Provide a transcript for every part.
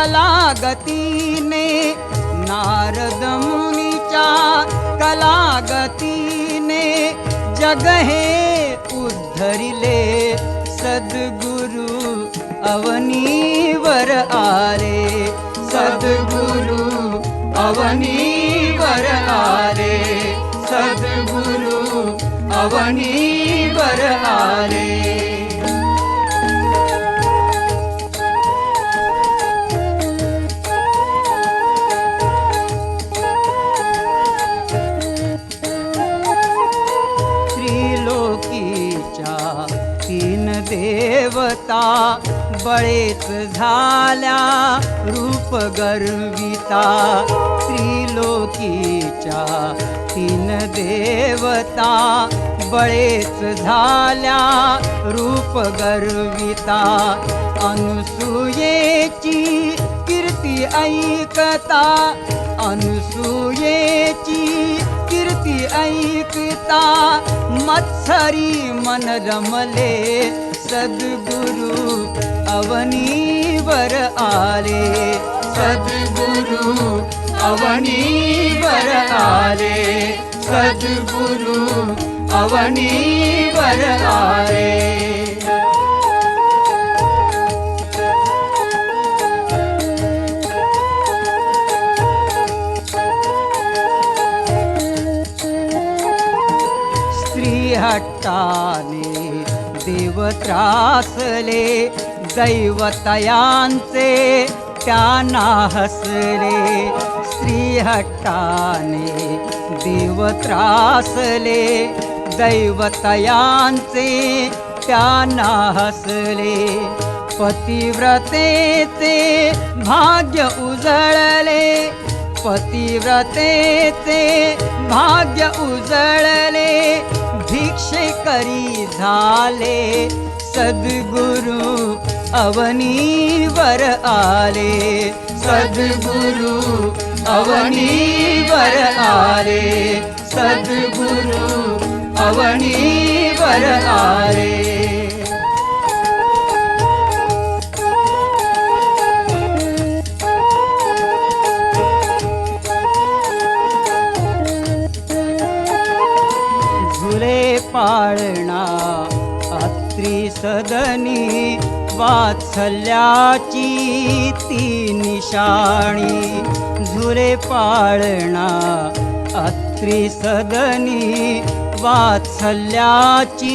कलागतीने नारदमुनिचा कलागतीने जगहे उद्धरिले सद्गुरु अवनीवर आरे सद्गुरु अवनीवर आरे सद्गुरु अवनीवर आरे देवता बळेच झाल्या रूप गर्विता. त्रिलोकीच्या तीन देवता बळेच झाल्या रूप गर्विता. अनुसूयेची कीर्ती ऐकता अनुसूयेची कीर्ती ऐकता. मत्सरी मन रमले सद्गुरु अवनीवर आले सद्गुरु अवनीवर आले सद्गुरु अवनीवर आले स्त्री हट्टाने देव त्रासले दैवतयांचे त्यांना हसले. श्रीहट्टाने देव त्रासले दैवतयांचे त्यांना हसले. पतिव्रतेचे भाग्य उजळले पतिव्रतेचे भाग्य उजळले. भिक्षे करी झाले सद्गुरु अवनीवर आले। सद्गुरु अवनीवर आले सद्गुरु अवनीवर आले पाळणा. अत्री सदनी वात्सल्याची ती निशाणी. झुरे पाळणा. अत्री सदनी वात्सल्याची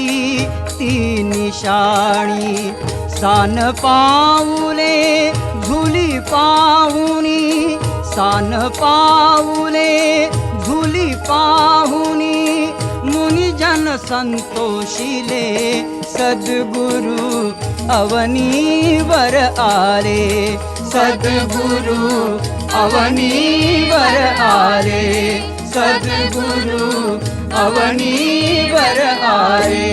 ती निशाणी. सान पाऊले झुली पाहुणी सान पाऊले झुली पाहुणी ಸಂತೋಷಿಲೆ ಸದ್ಗುರು ಅವನೀವರ ಆಲೆ ಸದ್ಗುರು ಅವನೀವರ ಆಲೆ ಸದ್ಗುರು ಅವನೀವರ ಆಲೆ